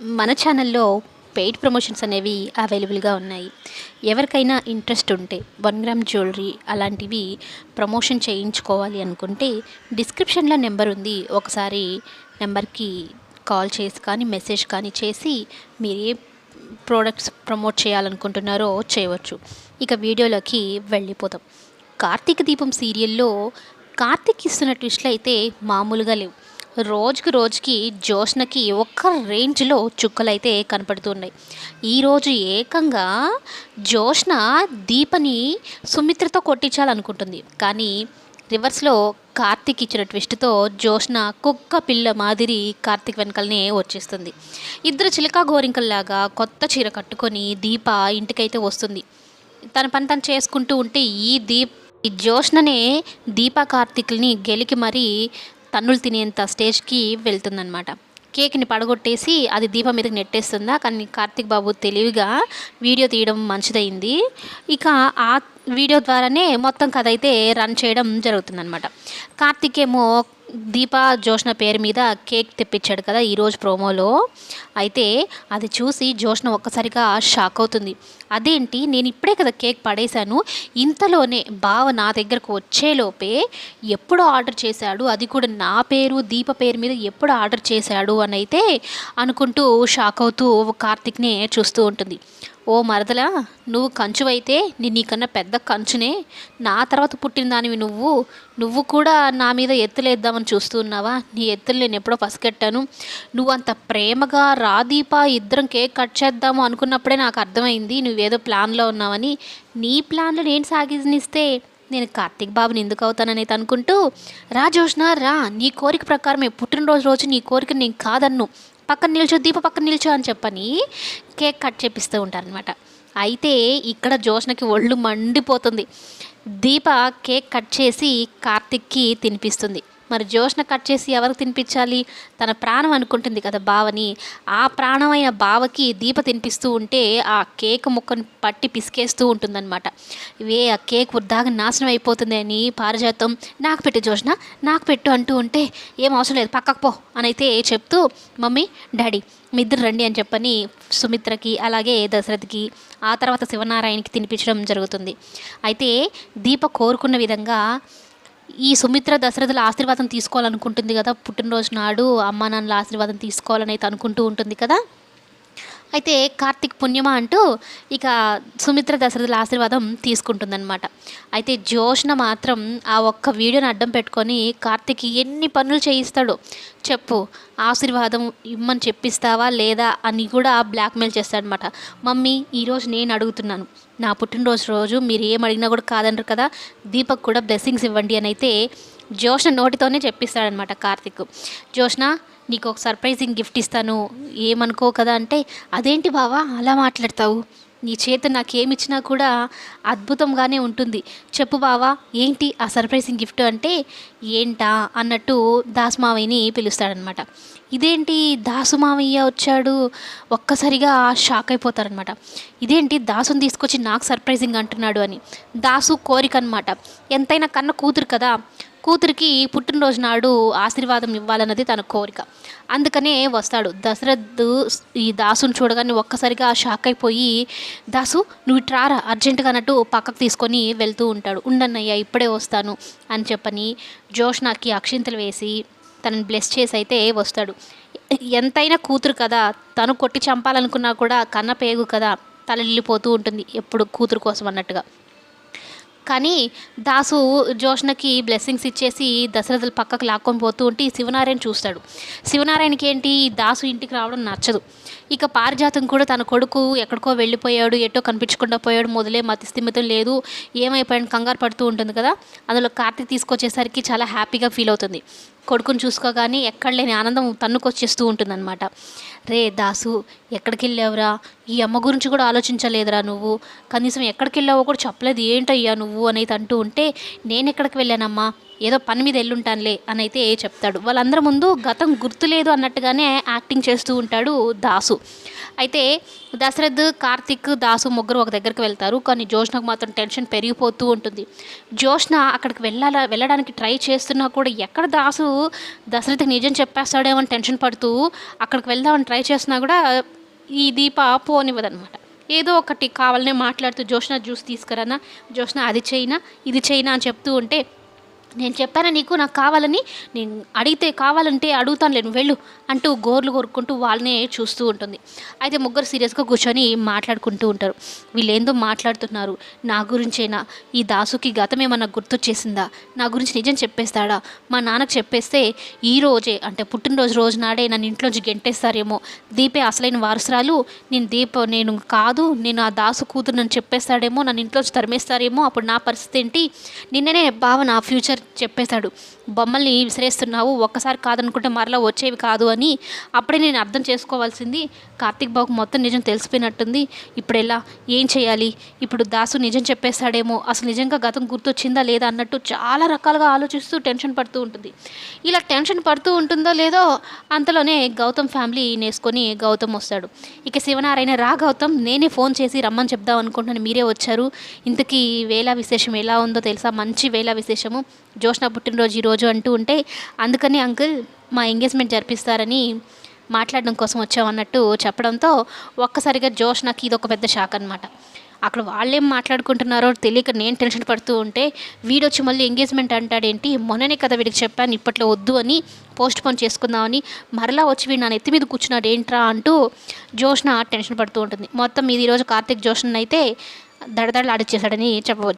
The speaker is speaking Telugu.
మన ఛానల్లో పెయిడ్ ప్రమోషన్స్ అనేవి అవైలబుల్గా ఉన్నాయి. ఎవరికైనా ఇంట్రెస్ట్ ఉంటే వన్ గ్రామ్ జ్యువెలరీ అలాంటివి ప్రమోషన్ చేయించుకోవాలి అనుకుంటే డిస్క్రిప్షన్లో నెంబర్ ఉంది. ఒకసారి నెంబర్కి కాల్ చేసి కానీ మెసేజ్ కానీ చేసి మీరు ఏ ప్రోడక్ట్స్ ప్రమోట్ చేయాలనుకుంటున్నారో చేయవచ్చు. ఇక వీడియోలోకి వెళ్ళిపోతాం కార్తీక దీపం సీరియల్లో కార్తీక్ ఇస్తున్న ట్విస్ట్లు అయితే మామూలుగా లేవు. రోజుకి రోజుకి జోష్నకి ఒక్క రేంజ్లో చుక్కలైతే కనపడుతున్నాయి. ఈరోజు ఏకంగా జోష్న దీపని సుమిత్రతో కొట్టించాలనుకుంటుంది. కానీ రివర్స్లో కార్తిక్ ఇచ్చిన ట్విస్ట్తో జోష్న కుక్క పిల్ల మాదిరి కార్తీక్ వెనకలనే వచ్చేస్తుంది. ఇద్దరు చిలకా గోరింకల్లాగా కొత్త చీర కట్టుకొని దీప ఇంటికైతే వస్తుంది. తన పని తను చేసుకుంటూ ఉంటే ఈ దీప్ ఈ జోష్ననే దీపా కార్తిక్ని గెలికి మరీ తన్నులు తినేంత స్టేజ్కి వెళ్తుందనమాట కేక్ని పడగొట్టేసి అది దీపం మీదకి నెట్టేస్తుందా? కానీ కార్తిక్ బాబు తెలివిగా వీడియో తీయడం మంచిదైంది ఇక ఆ వీడియో ద్వారానే మొత్తం కథ అయితే రన్ చేయడం జరుగుతుందనమాట కార్తిక్ ఏమో దీప జోష్న పేరు మీద కేక్ తెప్పించాడు కదా ఈరోజు ప్రోమోలో. అయితే అది చూసి జోష్న ఒక్కసారిగా షాక్ అవుతుంది. అదేంటి? నేను ఇప్పుడే కదా కేక్ పడేశాను. ఇంతలోనే బావ నా దగ్గరకు వచ్చేలోపే ఎప్పుడు ఆర్డర్ చేశాడు? అది కూడా నా పేరు దీప పేరు మీద ఎప్పుడు ఆర్డర్ చేశాడు? అని అయితే అనుకుంటూ షాక్ అవుతూ కార్తిక్నే చూస్తూ ఉంటుంది. ఓ మరదలా నువ్వు కంచువైతే నేను నీకన్నా పెద్ద కంచునే. నా తర్వాత పుట్టిన దానివి నువ్వు. నువ్వు కూడా నా మీద ఎత్తులేద్దామని చూస్తూ ఉన్నావా నీ ఎత్తులు నేను ఎప్పుడో పసిగట్టాను. నువ్వు అంత ప్రేమగా రాదీప ఇద్దరం కేక్ కట్ చేద్దాము అనుకున్నప్పుడే నాకు అర్థమైంది. నువ్వేదో ప్లాన్లో ఉన్నావని. నీ ప్లాన్లో నేను సాగినిస్తే నేను కార్తీక్ బాబుని ఎందుకు అవుతాననేది అనుకుంటూ రా జోష్న రా నీ కోరిక ప్రకారమే పుట్టినరోజు రోజు నీ కోరిక నేను కాదన్ను. పక్కన నిల్చో దీప పక్కన నిల్చో అని చెప్పని కేక్ కట్ చేపిస్తూ ఉంటారనమాట అయితే ఇక్కడ జోష్నకి ఒళ్ళు మండిపోతుంది. దీప కేక్ కట్ చేసి కార్తిక్కి తినిపిస్తుంది. మరి జోష్న కట్ చేసి ఎవరికి తినిపించాలి? తన ప్రాణం అనుకుంటుంది కదా బావని. ఆ ప్రాణమైన బావకి దీప తినిపిస్తూ ఉంటే ఆ కేక్ ముక్కను పట్టి పిసికేస్తూ ఉంటుందన్నమాట. ఇవే ఆ కేక్ వృద్ధాగా నాశనం అయిపోతుంది అని పారిజాతం నాకు పెట్టు జోష్న నాకు పెట్టు అంటూ ఉంటే ఏం అవసరం లేదు పక్కకు పో అని అయితే చెప్తూ మమ్మీ డాడీ మీ ఇద్దరు రండి అని చెప్పని సుమిత్రకి అలాగే దశరథ్కి ఆ తర్వాత శివనారాయణకి తినిపించడం జరుగుతుంది. అయితే దీప కోరుకున్న విధంగా ఈ సుమిత్ర దశరథుల ఆశీర్వాదం తీసుకోవాలనుకుంటుంది కదా పుట్టినరోజు నాడు అమ్మా నాన్నల ఆశీర్వాదం తీసుకోవాలని అయితే అనుకుంటూ ఉంటుంది కదా? అయితే కార్తీక్ పుణ్యమా అంటూ ఇక సుమిత్ర దశరథుల ఆశీర్వాదం తీసుకుంటుందన్నమాట. అయితే జోష్న మాత్రం ఆ ఒక్క వీడియోని అడ్డం పెట్టుకొని కార్తీక్ ఎన్ని పనులు చేయిస్తాడో చెప్పు ఆశీర్వాదం ఇమ్మని చెప్పిస్తావా లేదా అని కూడా బ్లాక్మెయిల్ చేస్తాడనమాట మమ్మీ ఈరోజు నేను అడుగుతున్నాను. నా పుట్టినరోజు రోజు మీరు ఏం అడిగినా కూడా కాదనరు కదా. దీపక్ కూడా బ్లెస్సింగ్స్ ఇవ్వండి అని అయితే జోష్న నోటితోనే చెప్పిస్తాడనమాట కార్తిక్. జోష్న నీకు ఒక సర్ప్రైజింగ్ గిఫ్ట్ ఇస్తాను. ఏమనుకో కదా అంటే అదేంటి బావా అలా మాట్లాడతావు? నీ చేత నాకేమిచ్చినా కూడా అద్భుతంగానే ఉంటుంది. చెప్పు బావా ఏంటి ఆ సర్ప్రైజింగ్ గిఫ్ట్ అంటే? ఏంటా? అన్నట్టు దాసుమావయ్యని పిలుస్తాడనమాట. ఇదేంటి దాసు మావయ్య వచ్చాడు? ఒక్కసారిగా షాక్ అయిపోతారనమాట. ఇదేంటి దాసుని తీసుకొచ్చి నాకు సర్ప్రైజింగ్ అంటున్నాడు అని. దాసు కోరిక అనమాట ఎంతైనా కన్న కూతురు కదా కూతురికి పుట్టినరోజు నాడు ఆశీర్వాదం ఇవ్వాలన్నది తన కోరిక. అందుకనే వస్తాడు. దశరథ్ ఈ దాసుని చూడగానే ఒక్కసారిగా షాక్ అయిపోయి దాసు నువ్వు ట్రారా అర్జెంటుగా అన్నట్టు పక్కకు తీసుకొని వెళ్తూ ఉంటాడు. ఉండన్నయ్యా ఇప్పుడే వస్తాను అని చెప్పని జోష్నాకి అక్షింతలు వేసి తనని బ్లెస్ చేసి అయితే వస్తాడు. ఎంతైనా కూతురు కదా. తను కొట్టి చంపాలనుకున్నా కూడా కన్న పేగు కదా. తలెళ్ళిపోతూ ఉంటుంది. ఎప్పుడు కూతురు కోసం అన్నట్టుగా. కానీ దాసు జోష్నకి బ్లెస్సింగ్స్ ఇచ్చేసి దశరథులు పక్కకు లాక్కొని పోతూ ఉంటే శివనారాయణ చూస్తాడు. శివనారాయణకి ఏంటి? దాసు ఇంటికి రావడం నచ్చదు. ఇక పారిజాతం కూడా తన కొడుకు ఎక్కడికో వెళ్ళిపోయాడు ఎటో కనిపించకుండా పోయాడు మొదలే మతిస్థిమితం లేదు ఏమైపోయాడు కంగారు పడుతూ ఉంటుంది కదా. అందులో కార్తీక్ తీసుకొచ్చేసరికి చాలా హ్యాపీగా ఫీల్ అవుతుంది. కొడుకుని చూసుకోగానే ఎక్కడ లేని ఆనందం తన్నుకొచ్చేస్తూ ఉంటుందన్నమాట. రే దాసు ఎక్కడికి వెళ్ళావురా ఈ అమ్మ గురించి కూడా ఆలోచించలేదురా నువ్వు. కనీసం ఎక్కడికి వెళ్ళావో కూడా చెప్పలేదు ఏంటయ్యా నువ్వు? అనేది అంటూ ఉంటే నేను ఎక్కడికి వెళ్ళానమ్మా? ఏదో పని మీద ఎల్లుంటానులే అని అయితే చెప్తాడు. వాళ్ళందరి ముందు గతం గుర్తులేదు అన్నట్టుగానే యాక్టింగ్ చేస్తూ ఉంటాడు దాసు. అయితే దశరథ్ కార్తిక్ దాసు ముగ్గురు ఒక దగ్గరికి వెళ్తారు. కానీ జోష్నకు మాత్రం టెన్షన్ పెరిగిపోతూ ఉంటుంది. జోష్న అక్కడికి వెళ్ళాల వెళ్ళడానికి ట్రై చేస్తున్నా కూడా ఎక్కడ దాసు దశరథ్కి నిజం చెప్పేస్తాడేమో అని టెన్షన్ పడుతూ అక్కడికి వెళ్దామని ట్రై చేస్తున్నా కూడా ఈ దీప పోనివ్వదనమాట ఏదో ఒకటి కావాలనే మాట్లాడుతూ జోష్న జ్యూస్ తీసుకురానా జోష్న అది చేయినా ఇది చేయినా అని చెప్తూ ఉంటే నేను చెప్పాను నీకు? నాకు కావాలని? నేను అడిగితే కావాలంటే అడుగుతాను లేను వెళ్ళు అంటూ గోర్లు కొరుక్కుంటూ వాళ్ళనే చూస్తూ ఉంటుంది. అయితే ముగ్గురు సీరియస్గా కూర్చొని మాట్లాడుకుంటూ ఉంటారు. వీళ్ళు ఏందో మాట్లాడుతున్నారు. నా గురించేనా? ఈ దాసుకి గతం ఏమన్నా గుర్తొచ్చేసిందా? నా గురించి నిజం చెప్పేస్తాడా? మా నాన్నకు చెప్పేస్తే ఈ రోజే అంటే పుట్టినరోజు రోజు నాడే నన్ను ఇంట్లోంచి గెంటేస్తారేమో. దీపే అసలైన వారసురాలు. నేను దీప నేను కాదు నేను ఆ దాసు కూతురు నన్ను చెప్పేస్తాడేమో నన్ను ఇంట్లోంచి తరిమేస్తారేమో. అప్పుడు నా పరిస్థితి ఏంటి? నిన్ననే బావ నా ఫ్యూచర్ చెప్పేశాడు. బొమ్మల్ని విసిరేస్తున్నావు ఒక్కసారి కాదనుకుంటే మరలా వచ్చేవి కాదు అని అప్పుడే నేను అర్థం చేసుకోవాల్సింది. కార్తీక్ బాబుకు మొత్తం నిజం తెలిసిపోయినట్టుంది. ఇప్పుడు ఎలా? ఏం చేయాలి? ఇప్పుడు దాసు నిజం చెప్పేస్తాడేమో అసలు నిజంగా గతం గుర్తొచ్చిందా లేదా అన్నట్టు చాలా రకాలుగా ఆలోచిస్తూ టెన్షన్ పడుతూ ఉంటుంది. ఇలా టెన్షన్ పడుతూ ఉంటుందో లేదో అంతలోనే గౌతమ్ ఫ్యామిలీ నేసుకొని గౌతమ్ వస్తాడు. ఇక శివనారాయణ రా గౌతమ్ నేనే ఫోన్ చేసి రమ్మని చెప్దాం అనుకుంటున్నాను మీరే వచ్చారు. ఇంతకీ వేళ విశేషం ఎలా ఉందో తెలుసా? మంచి వేళ విశేషము. జోష్న పుట్టినరోజు ఈరోజు అంటూ ఉంటే అందుకని అంకుల్ మా ఎంగేజ్మెంట్ జరిపిస్తారని మాట్లాడడం కోసం వచ్చామన్నట్టు చెప్పడంతో ఒక్కసారిగా జోష్నకి ఇది ఒక పెద్ద షాక్ అనమాట అక్కడ వాళ్ళేం మాట్లాడుకుంటున్నారో తెలియక నేను టెన్షన్ పడుతూ ఉంటే వీడొచ్చి మళ్ళీ ఎంగేజ్మెంట్ అంటాడేంటి? మొన్ననే కదా వీడికి చెప్పాను ఇప్పట్లో వద్దు అని పోస్ట్ పోన్ చేసుకుందామని మరలా వచ్చి వీడు నా నెత్తి మీద కూర్చున్నాడు ఏంట్రా అంటూ జోష్న టెన్షన్ పడుతూ ఉంటుంది. మొత్తం ఇది ఈరోజు కార్తీక్ జోష్న అయితే దడదడలాడిచ్చేసాడని చెప్పవచ్చు.